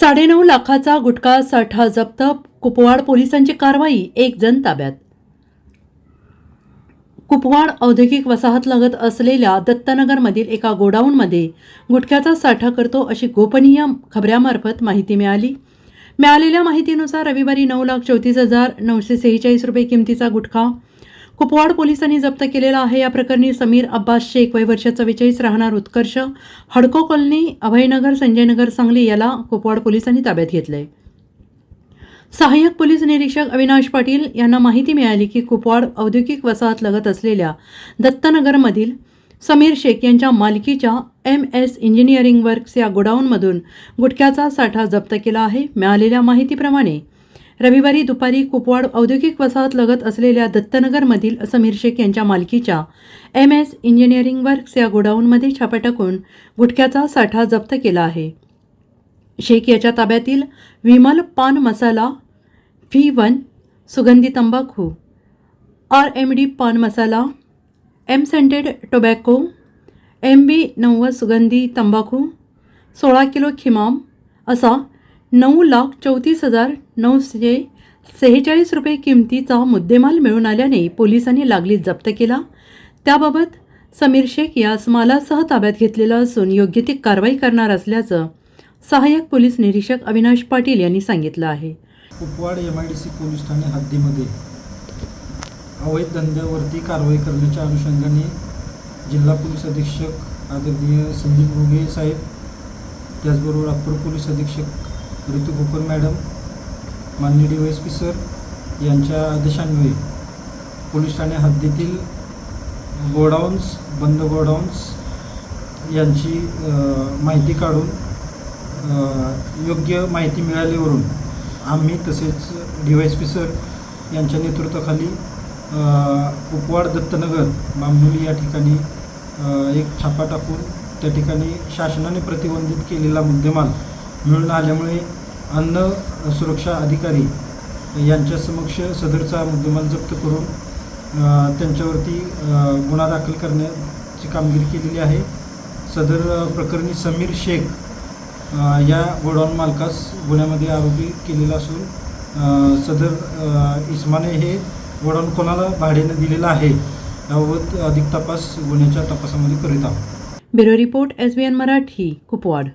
साडेनऊ लाखाचा गुटखा साठा जप्त कुपवाड पोलिसांची कारवाई एक जण ताब्यात. कुपवाड औद्योगिक वसाहत लगत असलेल्या दत्तनगरमधील एका गोडाऊनमध्ये गुटख्याचा साठा करतो अशी गोपनीय खबऱ्यामार्फत माहिती मिळाली. मिळालेल्या माहितीनुसार रविवारी नऊ लाख चौतीस हजार नऊशे सेहेचाळीस रुपये किमतीचा गुटखा कुपवाड पोलिसांनी जप्त केलेला आहे. या प्रकरणी समीर अब्बास शेख वय वर्ष चव्वेचाळीस राहणार उत्कर्ष. हडको कॉलनी अभयनगर संजयनगर सांगली याला कुपवाड पोलिसांनी ताब्यात घेतलंय. सहाय्यक पोलीस निरीक्षक अविनाश पाटील यांना माहिती मिळाली की कुपवाड औद्योगिक वसाहत लगत असलेल्या दत्तनगरमधील समीर शेख यांच्या मालकीच्या एम एस इंजिनिअरिंग वर्क्स या गोडाऊनमधून गुटख्याचा साठा जप्त केला आहे. मिळालेल्या माहितीप्रमाणे रविवारी दुपारी कुपवाड औद्योगिक वसाहत लगत असलेल्या दत्तनगरमधील समीर शेख यांच्या मालकीच्या एम एस इंजिनिअरिंग वर्क्स या गोडाऊनमध्ये छापा टाकून गुटख्याचा साठा जप्त केला आहे. शेख याच्या ताब्यातील विमल पान मसाला व्ही वन सुगंधी तंबाखू R M D pan masala M scented tobacco M B नव्वद सुगंधी तंबाखू सोळा किलो खिमाम असा नऊ लाख चौतीस हजार नऊशे सेहेचाळीस रुपये किमतीचा मुद्देमाल मिळून आल्याने पोलिसांनी लागलीच जप्त केला. त्याबाबत समीर शेख यास मालासह ताब्यात घेतलेलं असून योग्य ती कारवाई करणार असल्याचं सहाय्यक पोलीस निरीक्षक अविनाश पाटील यांनी सांगितलं आहे. Kupwad M I D C police Thane हद्दीमध्ये अवैध धंद्यावरती कारवाई करण्याच्या अनुषंगाने जिल्हा पोलीस अधीक्षक आदरणीय संदीप घुगे साहेब त्याचबरोबर अप्पर पोलीस अधीक्षक ऋतू कुकर मॅडम माननीय डी एस पी सर यांच्या आदेशान्वये पोलीस ठाणे हद्दीतील गोडाऊन्स बंद गोडाऊन्स यांची माहिती काढून योग्य माहिती मिळाल्यावरून आम्ही तसेच D Y S P sir यांच्या नेतृत्वाखाली उपवाड दत्तनगर बांबोली या ठिकाणी एक छापा टाकून त्या ठिकाणी शासनाने प्रतिबंधित केलेला मुद्देमाल मिळून आल्यामुळे अन्न सुरक्षा अधिकारी यांच्या समक्ष सदरचा मुद्देमाल जप्त करून त्यांच्यावरती गुन्हा दाखल करण्याची कामगिरी केलेली आहे. सदर प्रकरणी समीर शेख या गोडाऊन मालकास गुन्ह्यामध्ये आरोपी केलेला असून सदर इस्माने हे गोडाऊन कोणाला भाड्याने दिलेलं आहे याबाबत अधिक तपास गुन्ह्याच्या तपासामध्ये करीत आहोत. Bureau report S B N Marathi Kupwad.